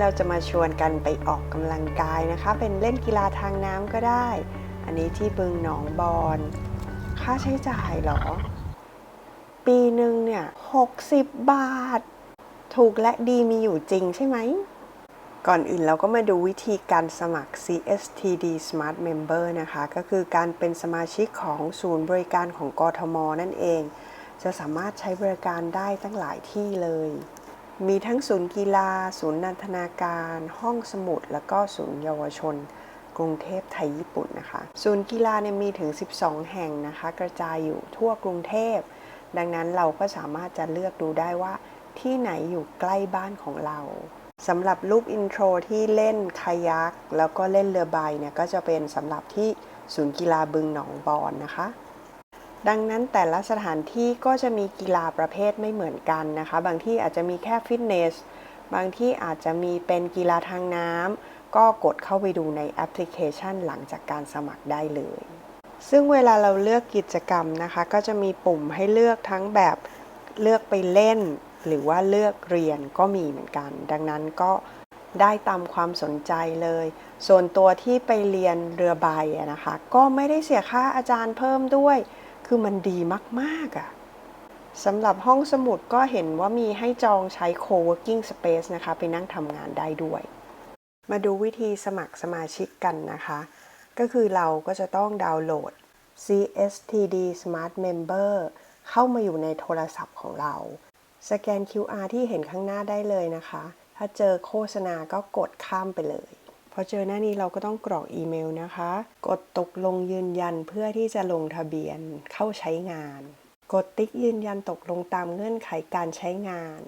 เราจะมาชวนกันไปออกกำลังกายนะคะ เป็นเล่นกีฬาทางน้ำก็ได้ อันนี้ที่บึงหนองบอน ค่าใช้จ่ายหรอ ปีหนึ่งเนี่ย60 บาท ถูกและดีมีอยู่จริงใช่ไหม ก่อนอื่นเราก็มาดูวิธีการสมัคร CSTD Smart Member นะคะ ก็คือการเป็นสมาชิกของศูนย์บริการของกทมนั่นเอง จะสามารถใช้บริการได้ตั้งหลายที่เลย มีทั้งศูนย์กีฬา ศูนย์นันทนาการ ห้องสมุด แล้วก็ศูนย์เยาวชน กรุงเทพไทยญี่ปุ่นนะคะ ศูนย์กีฬาเนี่ยมีถึง 12 แห่งนะคะ กระจายอยู่ทั่วกรุงเทพ ดังนั้นเราก็สามารถจะเลือกดูได้ว่า ที่ไหนอยู่ใกล้บ้านของเราสำหรับรูปอินโทรที่เล่นคายักแล้วก็เล่นเรือใบเนี่ยก็จะเป็นสำหรับที่ศูนย์กีฬาบึงหนองบอนนะคะ ดังนั้นแต่ละสถานที่ก็จะมีกีฬาประเภทไม่เหมือนกันนะคะ บางที่อาจจะมีแค่ฟิตเนส บางที่อาจจะมีเป็นกีฬาทางน้ำ ก็กดเข้าไปดูในแอปพลิเคชันหลังจากการสมัครได้เลย ซึ่งเวลาเราเลือกกิจกรรมนะคะ ก็จะมีปุ่มให้เลือกทั้งแบบเลือกไปเล่น หรือว่าเลือกเรียนก็มีเหมือนกัน ดังนั้นก็ได้ตามความสนใจเลย ส่วนตัวที่ไปเรียนเรือใบนะคะ ก็ไม่ได้เสียค่าอาจารย์เพิ่มด้วย คือมันดีมากๆอะ่ะสำหรับห้องสมุดก็เห็นว่ามีให้จองใช้ co-working space นะคะ ไปนั่งทำงานได้ด้วย มาดูวิธีสมัครสมาชิกกันนะคะ ก็คือเราก็จะต้องดาวน์โหลด CSTD Smart Member เข้ามาอยู่ในโทรศัพท์ของเรา สแกน QR ที่เห็นข้างหน้าได้เลยนะคะ ถ้าเจอโฆษณาก็กดข้ามไปเลย พอเจอหน้านี้เราก็ต้องกรอกอีเมลนะคะ กดตกลงยืนยันเพื่อที่จะลงทะเบียนเข้าใช้งาน กดติ๊กยืนยันตกลงตามเงื่อนไขการใช้งาน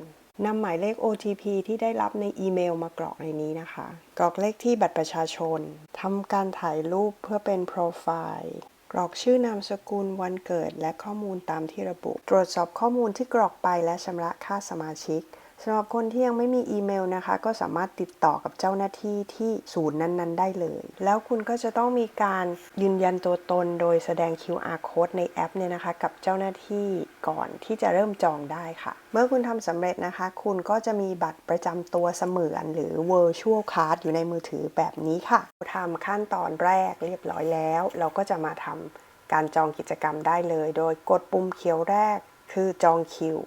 นำหมายเลข OTP ที่ได้รับในอีเมลมากรอกในนี้นะคะ กรอกเลขที่บัตรประชาชน ทำการถ่ายรูปเพื่อเป็นโปรไฟล์ กรอกชื่อนามสกุลวันเกิดและข้อมูลตามที่ระบุ ตรวจสอบข้อมูลที่กรอกไปและชำระค่าสมาชิก สำหรับคนที่ยังไม่มีอีเมลนะคะ ก็สามารถติดต่อกับเจ้าหน้าที่ที่ศูนย์นั้น ๆ ได้เลย แล้วคุณก็จะต้องมีการยืนยันตัวตนโดยแสดง QR code ในแอปเนี่ยนะคะ กับเจ้าหน้าที่ก่อนที่จะเริ่มจองได้ค่ะ เมื่อคุณทำสำเร็จนะคะ คุณก็จะมีบัตรประจำตัวเสมือนหรือ virtual card อยู่ในมือถือแบบนี้ค่ะทำขั้นตอนแรกเรียบร้อยแล้ว เราก็จะมาทำการจองกิจกรรมได้เลย โดยกดปุ่มเขียวแรกคือจองคิว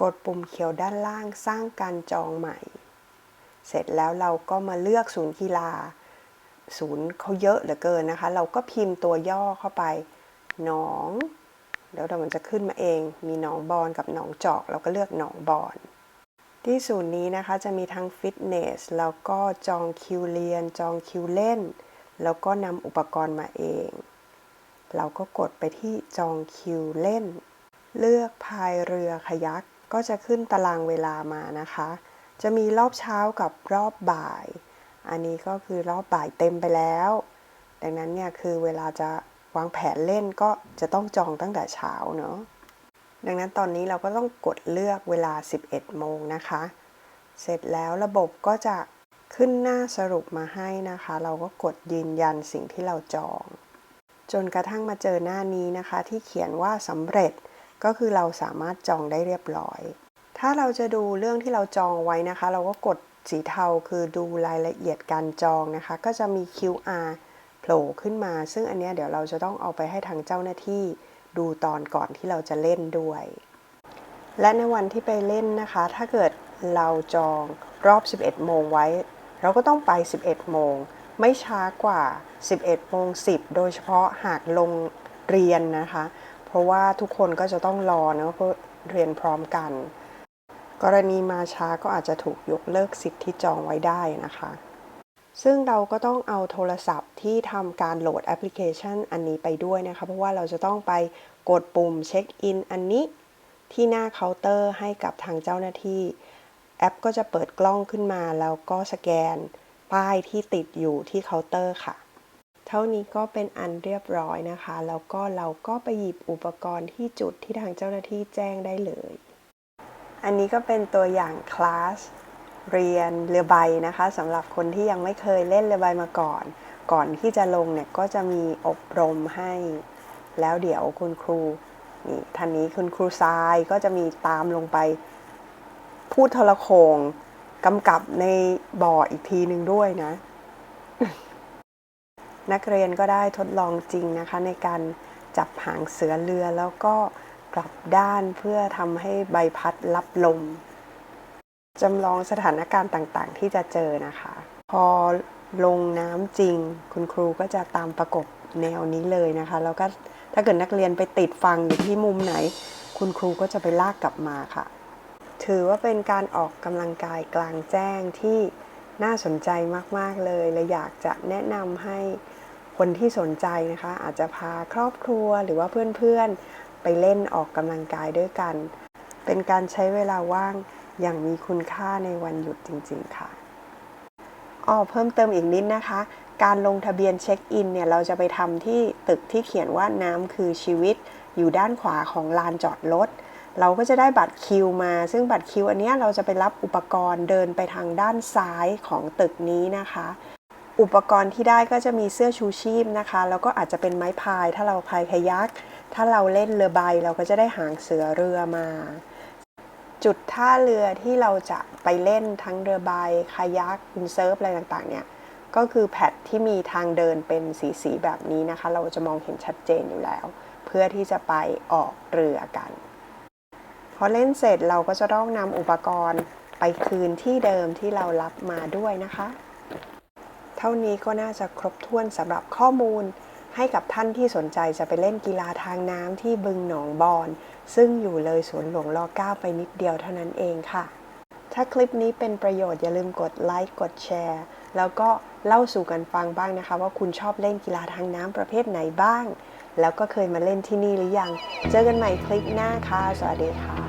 กดปุ่มเขียวด้านล่างสร้างการจองใหม่ เสร็จแล้วเราก็มาเลือกศูนย์กีฬา ศูนย์เขาเยอะเหลือเกินนะคะ เราก็พิมพ์ตัวย่อเข้าไปหนองเดี๋ยวเดี๋ยวมันจะขึ้นมาเอง มีหนองบอนกับหนองจอก เราก็เลือกหนองบอนที่ศูนย์นี้นะคะจะมีทั้งฟิตเนสแล้วก็จองคิวเรียน จองคิวเล่น แล้วก็นำอุปกรณ์มาเอง เราก็กดไปที่จองคิวเล่น เลือกพายเรือขยัก ก็จะขึ้นตารางเวลามานะคะ จะมีรอบเช้ากับรอบบ่าย อันนี้ก็คือรอบบ่ายเต็มไปแล้ว ดังนั้นเนี่ยคือเวลาจะวางแผนเล่นก็จะต้องจองตั้งแต่เช้าเนาะ ดังนั้นตอนนี้เราก็ต้องกดเลือกเวลา 11 โมงนะคะ เสร็จแล้วระบบก็จะขึ้นหน้าสรุปมาให้นะคะ เราก็กดยืนยันสิ่งที่เราจอง จนกระทั่งมาเจอหน้านี้นะคะ ที่เขียนว่าสำเร็จ ก็คือเราสามารถจองได้เรียบร้อย ถ้าเราจะดูเรื่องที่เราจองไว้นะคะ เราก็กดสีเทาคือดูรายละเอียดการจองนะคะ ก็จะมี QR โผล่ขึ้นมา ซึ่งอันเนี้ยเดี๋ยวเราจะต้องเอาไปให้ทางเจ้าหน้าที่ดูตอนก่อนที่เราจะเล่นด้วย และในวันที่ไปเล่นนะคะ ถ้าเกิดเราจองรอบ 11 โมงไว้ เราก็ต้องไป 11 โมง ไม่ช้ากว่า 11 โมง 10 โดยเฉพาะหากลงเรียนนะคะ เพราะว่าทุกคนก็จะต้องรอเนาะเพื่อเรียนพร้อมกัน กรณีมาช้าก็อาจจะถูกยกเลิกสิทธิ์ที่จองไว้ได้นะคะ ซึ่งเราก็ต้องเอาโทรศัพท์ที่ทำการโหลดแอปพลิเคชันอันนี้ไปด้วยนะคะ เพราะว่าเราจะต้องไปกดปุ่มเช็คอินอันนี้ที่หน้าเคาน์เตอร์ให้กับทางเจ้าหน้าที่ แอปก็จะเปิดกล้องขึ้นมาแล้วก็สแกนป้ายที่ติดอยู่ที่เคาน์เตอร์ค่ะ เท่านี้ก็เป็นอันเรียบร้อยนะคะ แล้วก็เราก็ไปหยิบอุปกรณ์ที่จุดที่ทางเจ้าหน้าที่แจ้งได้เลย อันนี้ก็เป็นตัวอย่างคลาสเรียนเรือใบนะคะสำหรับคนที่ยังไม่เคยเล่นเรือใบมาก่อน ก่อนที่จะลงเนี่ยก็จะมีอบรมให้ แล้วเดี๋ยวคุณครูนี่ท่านนี้คุณครูทรายก็จะมีตามลงไป พูดโทรโขงกำกับในบ่ออีกทีหนึ่งด้วยนะ นักเรียนก็ได้ทดลองจริงนะคะ ในการจับหางเสือเรือแล้วก็กลับด้านเพื่อทำให้ใบพัดรับลมจำลองสถานการณ์ต่างๆ ที่จะเจอนะคะ พอลงน้ำจริง คุณครูก็จะตามประกบแนวนี้เลยนะคะ แล้วก็ถ้าเกิดนักเรียนไปติดฟังอยู่ที่มุมไหน คุณครูก็จะไปลากกลับมาค่ะ ถือว่าเป็นการออกกำลังกายกลางแจ้งที่น่าสนใจมาก ๆ เลย และอยากจะแนะนำให้ คนที่สนใจนะคะ อาจจะพาครอบครัวหรือว่าเพื่อนๆ ไปเล่นออกกำลังกายด้วยกัน เป็นการใช้เวลาว่างอย่างมีคุณค่าในวันหยุดจริง ๆ ค่ะอ้อเพิ่มเติมอีกนิดนะคะ การลงทะเบียนเช็คอินเนี่ย เราจะไปทำที่ตึกที่เขียนว่าน้ำคือชีวิต อยู่ด้านขวาของลานจอดรถเราก็จะได้บัตรคิวมา ซึ่งบัตรคิวอันนี้เราจะไปรับอุปกรณ์เดินไปทางด้านซ้ายของตึกนี้นะคะ อุปกรณ์ที่ได้ก็จะมีเสื้อชูชีพนะคะ แล้วก็อาจจะเป็นไม้พาย ถ้าเราพายคายัก ถ้าเราเล่นเรือใบเราก็จะได้หางเสือเรือมา จุดท่าเรือที่เราจะไปเล่นทั้งเรือใบคายักวินเซิร์ฟอะไรต่างๆเนี่ยก็คือแพดที่มีทางเดินเป็นสีๆแบบนี้นะคะ เราจะมองเห็นชัดเจนอยู่แล้ว เพื่อที่จะไปออกเรือกันพอเล่นเสร็จเราก็จะต้องนำอุปกรณ์ไปคืนที่เดิมที่เรารับมาด้วยนะคะ เท่านี้ก็น่าจะครบถ้วนสำหรับข้อมูล ให้กับท่านที่สนใจจะไปเล่นกีฬาทางน้ำที่บึงหนองบอนซึ่งอยู่เลยสวนหลวงร9ไปนิดเดียวเท่านั้นเองค่ะ ถ้าคลิปนี้เป็นประโยชน์อย่าลืมกดไลค์กดแชร์ แล้วก็เล่าสู่กันฟังบ้างนะคะ ว่าคุณชอบเล่นกีฬาทางน้ำประเภทไหนบ้าง แล้วก็เคยมาเล่นที่นี่หรือยัง เจอกันใหม่คลิปหน้าค่ะ สวัสดีค่ะ